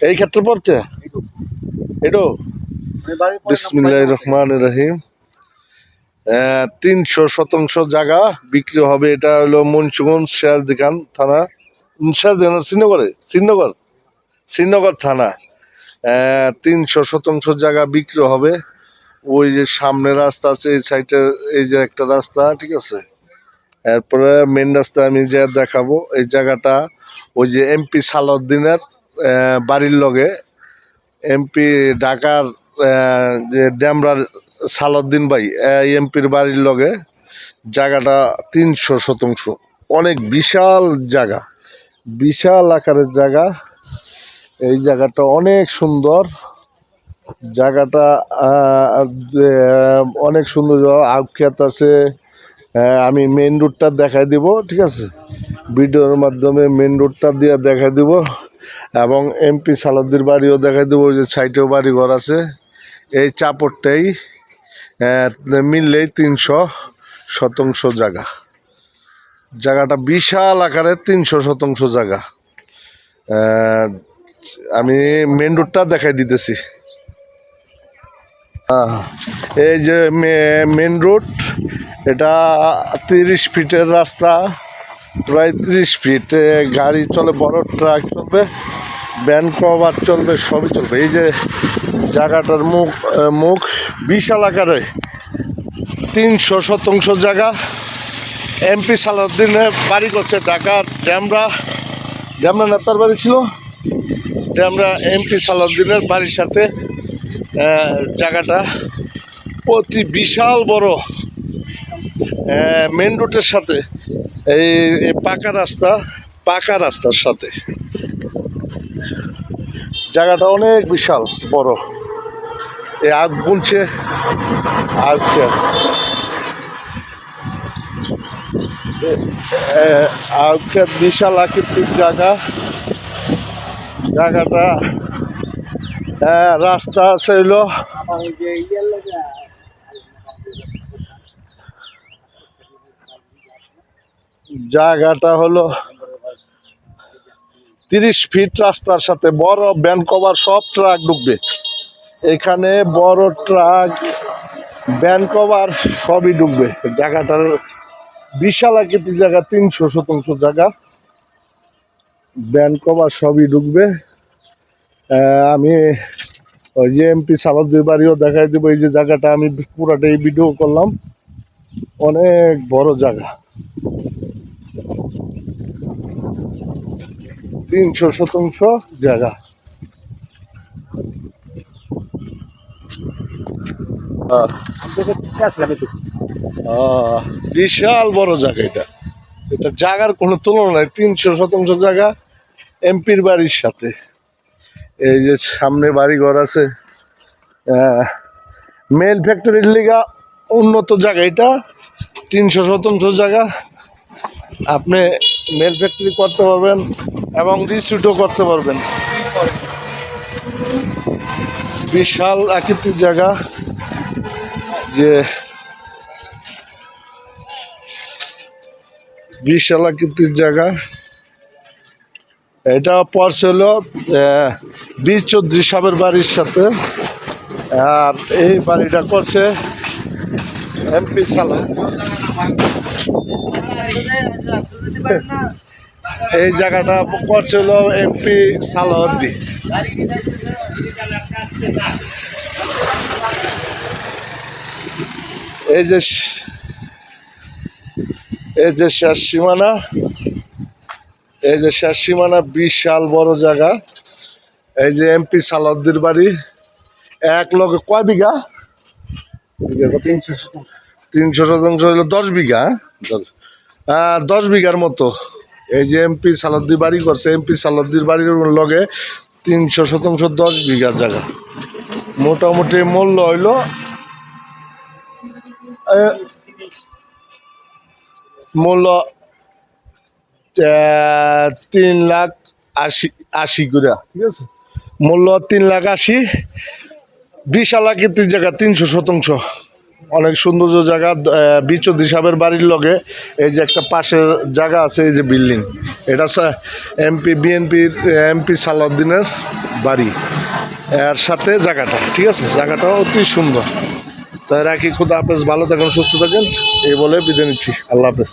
এই ক্ষেত্রে পড়তে? এটো বিসমিল্লাহ রহমান রহিম। তিনশো শতাংশ জায়গা বিক্রি হবে। এটা হলো মুন্সিগঞ্জ সিরাজদিখান থানা। সিরাজদিখান শ্রীনগরে? শ্রীনগর। শ্রীনগর থানা। তিনশো শতাংশ জায়গা বিক্রি হবে। ওই যে সামনে রাস্তা আছে, এই সাইডে, এই যে একটা রাস্তা, ঠিক আছে? এরপরে মেন রাস্তায় আমি যে দেখাবো, এই জায়গাটা ওই যে এমপি সালাউদ্দিনের বাড়ির লগে। এমপি ঢাকার যে ড্যামরার সালাউদ্দিন ভাই এমপির বাড়ির লগে জায়গাটা তিনশো শতাংশ। অনেক বিশাল জায়গা, বিশাল আকারের জায়গা। এই জায়গাটা অনেক সুন্দর। জায়গাটা অনেক সুন্দর আউখ্যাত আছে। আমি মেন রোডটা দেখাই দিব, ঠিক আছে? ভিডিওর মাধ্যমে মেন রোডটা দিয়ে দেখাই দিব, এবং এমপি সালাদ্দির বাড়িও দেখাই দেবো যে সাইটেও বাড়ি ঘর আছে। এই চাপড়টাই মিললেই তিনশো শতাংশ জায়গা। জায়গাটা বিশাল আকারের তিনশো শতাংশ জায়গা। আমি মেন রোডটা দেখাই দিতেছি। এই যে মেন রোড এটা তিরিশ ফিটের রাস্তা, প্রায় তিরিশ ফিট। গাড়ি চলে বড় ট্রাক চলবে, ভ্যান কভার চলবে, সবই চলবে। এই যে জায়গাটার মুখ মুখ বিশাল আকারে, তিনশো শতাংশ জায়গা। এমপি সালাউদ্দিনে বাড়ি করছে ঢাকার ড্যামরা। ড্যামরা নেতার বাড়ি ছিল। ড্যামরা এমপি সালাউদ্দিনের বাড়ির সাথে জায়গাটা অতি বিশাল বড়। মেন রোডের সাথে এই পাকা রাস্তা পাকা রাস্তার সাথে। জায়গাটা অনেক বিশাল বড়। এই আগ গুনছে আর আউখ্যাত বিশাল আকৃতির জায়গা। জায়গাটা আহ, রাস্তা আছে জায়গাটা হলো তিরিশ ফিট রাস্তার সাথে, বড় ব্যান কভার, সব ট্রাক ঢুকবে এখানে বড় ট্রাক ব্যান কভার সবই ঢুকবে জায়গাটার বিশাল আকৃতির জায়গা, তিনশো শতাংশ জায়গা। ব্যান কভার সবই ঢুকবে আমি ওই যে এমপি সালাদ্দির বাড়িও দেখাই দেবো, এই যে জায়গাটা আমি পুরাটাই ভিডিও করলাম। অনেক বড় জায়গা। তিনশো শতাংশ জায়গা বিশাল বড় জায়গা এটা। এটা জায়গার কোনো তুলনা নাই তিনশো শতাংশ জায়গা এমপির বাড়ির সাথে। এই যে সামনে বাড়ি ঘর আছে মেল ফ্যাক্টরির লিগা উন্নত জায়গা এটা তিনশো শতাংশ জায়গা। আপনি মেল ফ্যাক্টরি করতে পারবেন এবং রিসুটও করতে পারবেন। বিশাল আকৃতির জায়গা যে বিশাল আকৃতির জায়গা। এটা পড়ছে হলো বীর চৌধুরী সাহেবের বাড়ির সাথে। আর এই বাড়িটা করছে এমপি সালাম। এই জায়গাটা করছে এমপি সালাহদ্দি এই যে এই যে শেষ সীমানা, এই যে শেষ সীমানা বিশাল বড় জায়গা। এই যে এমপি সালাউদ্দির বাড়ি। এক লগে কয় বিঘা? তিনশো শতাংশ হলো দশ বিঘা দশ- আহ, দশ বিঘার মতো। এই যে এমপি সালাদ্দি বাড়ি করছে এমপি সালাদ্দির বাড়ির লগে তিনশো শতাংশ দশ বিঘা জায়গা। মোটামুটি মূল্য হইল মূল্য তিন লাখ আশি আশি করে ঠিক আছে? মূল্য তিন লাখ আশি বিশাল আকৃতির জায়গা তিনশো শতাংশ। অনেক সৌন্দর্য জায়গা বিচদ সাহেবের বাড়ির লগে এই যে একটা পাশের জায়গা আছে, এই যে বিল্ডিং। এটা এমপি বিএনপির এমপি সালাউদ্দিনের বাড়ি। এর সাথে জায়গাটা, ঠিক আছে? জায়গাটা অতি সুন্দর। তাই রাখি, খুদা হাফেজ, ভালো থাকুন, সুস্থ থাকেন, এই বলে বিদায় নিচ্ছি। আল্লাহ হাফেজ।